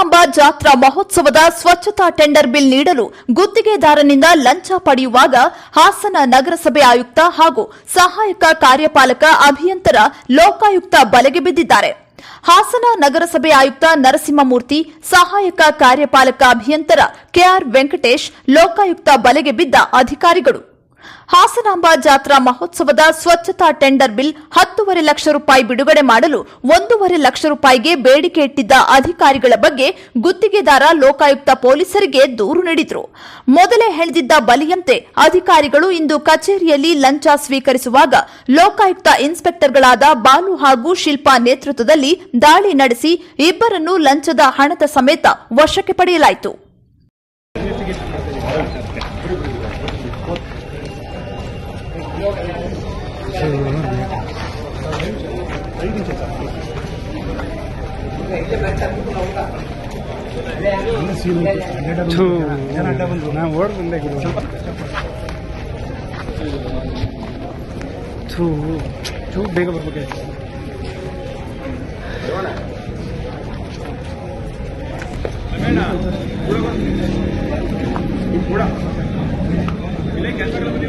ಹಾಸನಾಂಬ ಜಾತ್ರಾ ಮಹೋತ್ಸವದ ಸ್ವಚ್ಛತಾ ಟೆಂಡರ್ ಬಿಲ್ ನೀಡಲು ಗುತ್ತಿಗೆದಾರನಿಂದ ಲಂಚ ಪಡೆಯುವಾಗ ಹಾಸನ ನಗರಸಭೆ ಆಯುಕ್ತ ಹಾಗೂ ಸಹಾಯಕ ಕಾರ್ಯಪಾಲಕ ಅಭಿಯಂತರ ಲೋಕಾಯುಕ್ತ ಬಲೆಗೆ ಬಿದ್ದಿದ್ದಾರೆ. ಹಾಸನ ನಗರಸಭೆ ಆಯುಕ್ತ ನರಸಿಂಹಮೂರ್ತಿ, ಸಹಾಯಕ ಕಾರ್ಯಪಾಲಕ ಅಭಿಯಂತರ ಕೆಆರ್ ವೆಂಕಟೇಶ್, ಲೋಕಾಯುಕ್ತ ಬಲೆಗೆ ಬಿದ್ದ ಅಧಿಕಾರಿಗಳು. ಹಾಸನಾಂಬ ಜಾತ್ರಾ ಮಹೋತ್ಸವದ ಸ್ವಚ್ಛತಾ ಟೆಂಡರ್ ಬಿಲ್ ಹತ್ತೂವರೆ ಲಕ್ಷ ರೂಪಾಯಿ ಬಿಡುಗಡೆ ಮಾಡಲು ಒಂದೂವರೆ ಲಕ್ಷ ರೂಪಾಯಿಗೆ ಬೇಡಿಕೆ ಇಟ್ಟಿದ್ದ ಅಧಿಕಾರಿಗಳ ಬಗ್ಗೆ ಗುತ್ತಿಗೆದಾರ ಲೋಕಾಯುಕ್ತ ಪೊಲೀಸರಿಗೆ ದೂರು ನೀಡಿದ್ರು. ಮೊದಲೇ ಹೇಳಿದ್ದ ಬಲಿಯಂತೆ ಅಧಿಕಾರಿಗಳು ಇಂದು ಕಚೇರಿಯಲ್ಲಿ ಲಂಚ ಸ್ವೀಕರಿಸುವಾಗ ಲೋಕಾಯುಕ್ತ ಇನ್ಸ್ಪೆಕ್ಟರ್ಗಳಾದ ಬಾಲು ಹಾಗೂ ಶಿಲ್ಪಾ ನೇತೃತ್ವದಲ್ಲಿ ದಾಳಿ ನಡೆಸಿ ಇಬ್ಬರನ್ನು ಲಂಚದ ಹಣದ ಸಮೇತ ವಶಕ್ಕೆ ಪಡೆಯಲಾಯಿತು. ಥು, ನಾ ಓಡ್ ಬಂದೆ ಬೇಗ ಬರ್ಬೇಕಾಯ್ತು. ಕೂಡ ಇಲ್ಲೇ ಬನ್ನಿ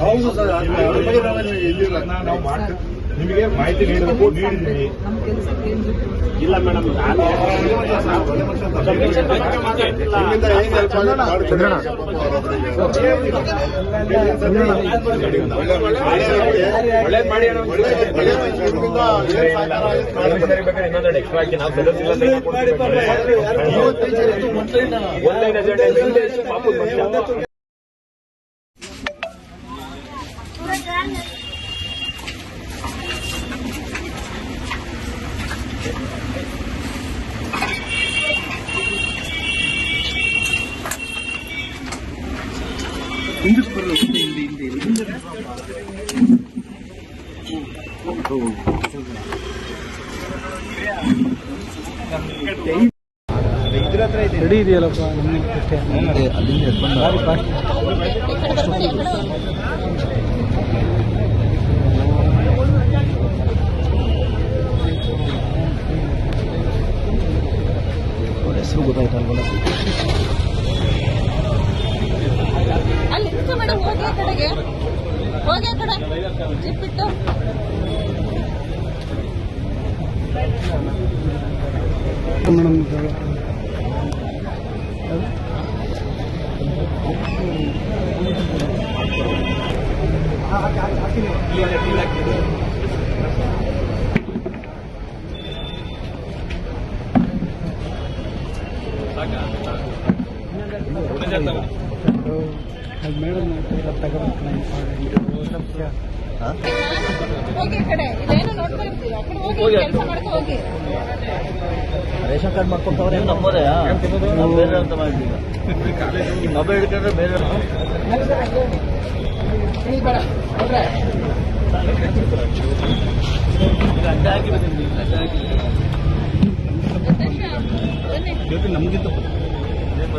ಹೌದು ಸರ್ ಬನ್ನಿ ಬನ್ನಿ ನಾವೇನು ಇದಿಲ್ಲ ನಾವು ಮಾಡ್ತೀವಿ ನಿಮಗೆ ಮಾಹಿತಿ ನೀಡಬೇಕು ನೀಡಿದ್ದೀವಿ ಇಲ್ಲ ಮೇಡಮ್ ನಾನು. ಒಳ್ಳೇದ್ ಮಾಡಿ. ಒಳ್ಳೆ-. ಇನ್ನೊಂದೆರಡು ಹಾಕಿ ನಾವು ಎಲ್ಲ ಹಿಂದೆ ಹಿಂದೆ ಹಿಂದೆ ರೆಡಿ ಇದೆಯಲ್ಲಪ್ಪ ನಿಮ್ಮ गया हो गया खड़ा चिप पिट्टो मैडम ಮೇಡಮ್ ರೇಷನ್ ಕಾರ್ಡ್ ಮಾಡ್ಕೊಳ್ತವ್ರೆ ನಮ್ಮದೇ ನಾವು ಬೇರೆ ಅಂತ ಮಾಡಿದ್ದೀವಿ. ಈ ಮೊಬೈಲ್ ಹಿಡ್ಕೊಂಡ್ರೆ ಬೇರೆ ಅಡ್ಡ ಹಾಕಿ ಬಂದಿದ್ದೀನಿ ಗಂಟೆ ಹಾಕಿ ಬನ್ನಿ. ನಮಗಿಂತ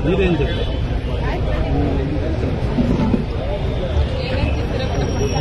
ನೀರೇನು ಜೊತೆ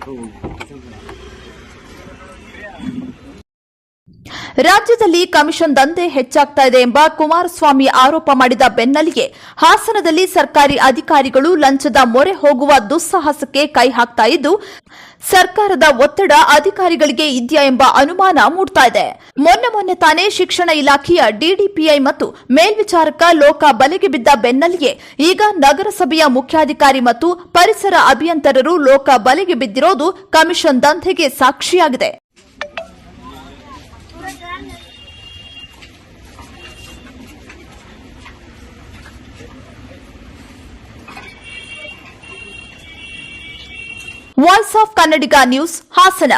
Thank you. ರಾಜ್ಯದಲ್ಲಿ ಕಮಿಷನ್ ದಂಧೆ ಹೆಚ್ಚಾಗ್ತಾ ಇದೆ ಎಂಬ ಕುಮಾರಸ್ವಾಮಿ ಆರೋಪ ಮಾಡಿದ ಬೆನ್ನಲ್ಲಿಗೆ ಹಾಸನದಲ್ಲಿ ಸರ್ಕಾರಿ ಅಧಿಕಾರಿಗಳು ಲಂಚದ ಮೊರೆ ಹೋಗುವ ದುಸ್ಸಾಹಸಕ್ಕೆ ಕೈ ಹಾಕ್ತಾ ಇದ್ದು, ಸರ್ಕಾರದ ಒತ್ತಡ ಅಧಿಕಾರಿಗಳಿಗೆ ಇದೆಯಾ ಎಂಬ ಅನುಮಾನ ಮೂಡ್ತಾ ಇದೆ. ಮೊನ್ನೆ ಮೊನ್ನೆ ತಾನೇ ಶಿಕ್ಷಣ ಇಲಾಖೆಯ ಡಿಡಿಪಿಐ ಮತ್ತು ಮೇಲ್ವಿಚಾರಕ ಲೋಕ ಬಲೆಗೆ ಬಿದ್ದ ಬೆನ್ನಲ್ಲಿಗೆ ಈಗ ನಗರಸಭೆಯ ಮುಖ್ಯಾಧಿಕಾರಿ ಮತ್ತು ಪರಿಸರ ಅಭಿಯಂತರರು ಲೋಕ ಬಲೆಗೆ ಬಿದ್ದಿರೋದು ಕಮಿಷನ್ ದಂಧೆಗೆ ಸಾಕ್ಷಿಯಾಗಿದೆ. Voice of Kannadiga news Hassan